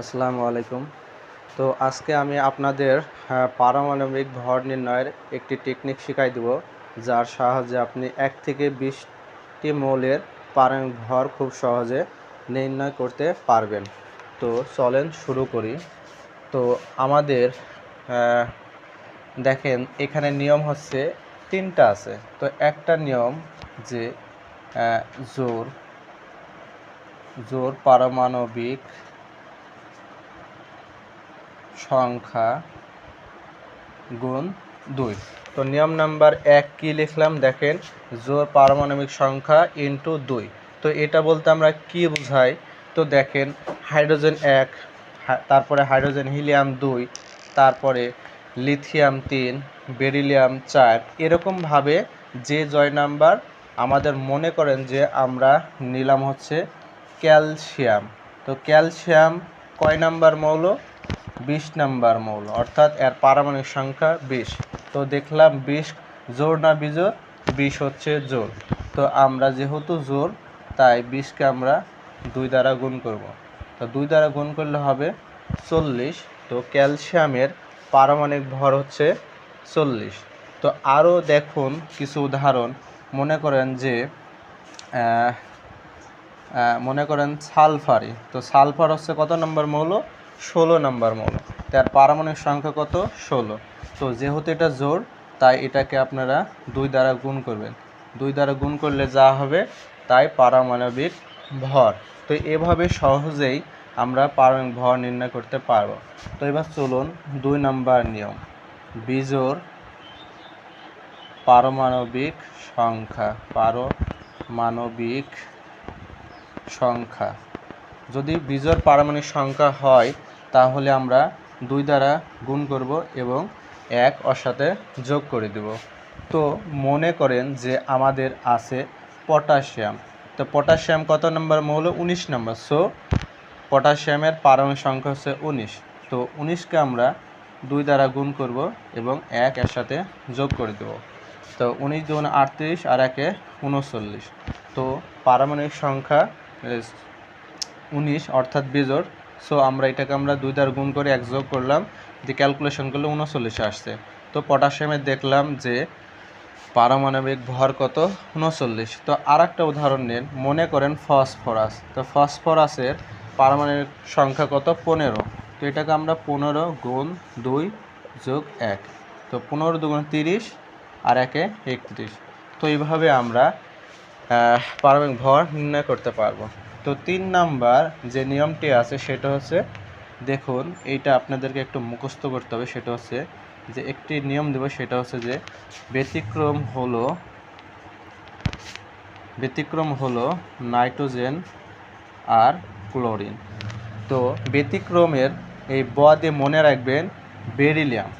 আসসালামু আলাইকুম। তো আজকে আমি আপনাদের পারমাণবিক ভর নির্ণয়ের একটি টেকনিক শিখাই দেব, যার সাহায্যে আপনি এক থেকে বিশটি মৌলের পারমাণবিক ভর খুব সহজে নির্ণয় করতে পারবেন। তো চলেন শুরু করি। তো আমাদের দেখেন, এখানে নিয়ম হচ্ছে তিনটা আছে। তো একটা নিয়ম যে জোর জোর পারমাণবিক সংখ্যা গুণ দুই। তো নিয়ম নাম্বার এক কি লিখলাম? দেখেন, জোর পারমাণবিক সংখ্যা ইন্টু দুই। তো এটা বলতে আমরা কি বোঝাই? তো দেখেন, হাইড্রোজেন এক তারপরে হাইড্রোজেন হিলিয়াম দুই, তারপরে লিথিয়াম তিন, বেরিলিয়াম চার। এরকমভাবে যে জয় নাম্বার আমাদের মনে করেন যে আমরা নিলাম হচ্ছে ক্যালসিয়াম। তো ক্যালসিয়াম কয় নাম্বার মৌল? বিশ নাম্বার মৌল, অর্থাৎ এর পারমাণবিক সংখ্যা বিশ। তো দেখলাম বিশ জোর না বিজোর বিশ হচ্ছে জোর তো আমরা যেহেতু জোর তাই বিশকে আমরা দুই দ্বারা গুণ করব। তো দুই দ্বারা গুণ করলে হবে চল্লিশ। তো ক্যালসিয়ামের পারমাণবিক ভর হচ্ছে চল্লিশ। তো আরও দেখুন কিছু উদাহরণ। মনে করেন যে মনে করেন সালফারি। তো সালফার হচ্ছে কত নম্বর মৌল? ষোলো নম্বর মৌল। তার পারমাণবিক সংখ্যা কত? ষোলো। তো যেহেতু এটা জোর তাই এটাকে আপনারা দুই দ্বারা গুণ করবেন। দুই দ্বারা গুণ করলে যা হবে? তাই পারমাণবিক ভর। তো এভাবে সহজেই আমরা পারমাণবিক ভর নির্ণয় করতে পারব। তো এবার চলুন দুই নাম্বার নিয়ম। বিজোড় পারমাণবিক সংখ্যা পারমাণবিক সংখ্যা। যদি বিজোড় পারমাণবিক সংখ্যা হয় তাহলে আমরা দুই দ্বারা গুণ করব এবং এক ওর সাথে যোগ করে দেব। তো মনে করেন যে আমাদের আছে পটাশিয়াম। তো পটাশিয়াম কত নম্বর মৌল? উনিশ নম্বর। সো পটাশিয়ামের পারমাণবিক সংখ্যা হচ্ছে উনিশ। তো উনিশকে আমরা দুই দ্বারা গুণ করব এবং এক এর সাথে যোগ করে দেব। তো উনিশ দুগুণ আটত্রিশ আর একে উনচল্লিশ। তো পারমাণবিক সংখ্যা উনিশ অর্থাৎ বেজোড় সো আমরা এটাকে আমরা দুই দ্বারা গুণ করে এক যোগ করলাম। দিয়ে ক্যালকুলেশন করলে উনচল্লিশে আসছে। তো পটাশিয়ামের দেখলাম যে পারমাণবিক ভর কত? উনচল্লিশ। তো আর একটা উদাহরণ নেন। মনে করেন ফসফরাস তো ফসফরাসের পারমাণবিক সংখ্যা কত? পনেরো। তো এটাকে আমরা পনেরো গুণ দুই যোগ এক। তো পনেরো দুগুণ তিরিশ আর একে একত্রিশ। তো এইভাবে আমরা পারমাণবিক ভর নির্ণয় করতে পারব। তো তিন নাম্বার যে নিয়মটি আছে সেটা হচ্ছে, দেখুন, এইটা আপনাদেরকে একটু মুখস্থ করতে হবে, সেটা হচ্ছে যে একটি নিয়ম দেব, সেটা হচ্ছে যে ব্যতিক্রম হলো ব্যতিক্রম হলো নাইট্রোজেন আর ক্লোরিন। তো ব্যতিক্রমের এই বদে মনে রাখবেন বেরিলিয়াম।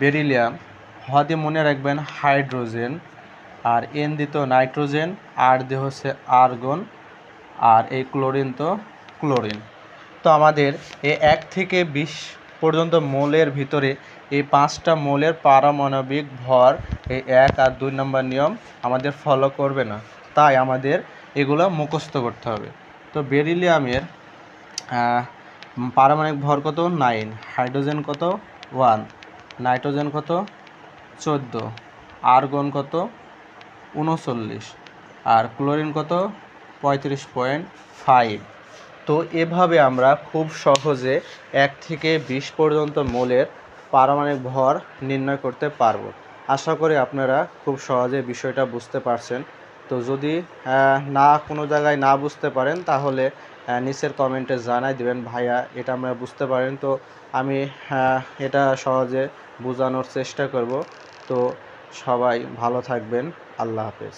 বেরিলিয়াম, হ দিয়ে মনে রাখবেন হাইড্রোজেন, আর এন দিত নাইট্রোজেন, আর দিয়ে হচ্ছে আর্গন। আর এই ক্লোরিন তো ক্লোরিন। তো আমাদের এই এক থেকে বিশ পর্যন্ত মৌলের ভিতরে এই পাঁচটা মৌলের পারমাণবিক ভর এই এক আর দুই নম্বর নিয়ম আমাদের ফলো করবে না। তাই আমাদের এগুলো মুখস্থ করতে হবে। তো বেরিলিয়ামের পারমাণবিক ভর কত? নাইন। হাইড্রোজেন কত? ওয়ান। নাইট্রোজেন কত? চোদ্দ। আর্গন কত? উনচল্লিশ। আর ক্লোরিন কত? পঁয়ত্রিশ পয়েন্ট ফাইভ। তো এভাবে আমরা খুব সহজে এক থেকে বিশ পর্যন্ত মোলের পারমাণবিক ভর নির্ণয় করতে পারব। আশা করি আপনারা খুব সহজে বিষয়টা বুঝতে পারছেন। তো যদি না, কোনো জায়গায় না বুঝতে পারেন, তাহলে নিচের কমেন্টে জানাই দিবেন, ভাইয়া, এটা আমরা বুঝতে পারেন। তো আমি এটা সহজে বোঝানোর চেষ্টা করব। তো সবাই ভালো থাকবেন। আল্লাহ হাফেজ।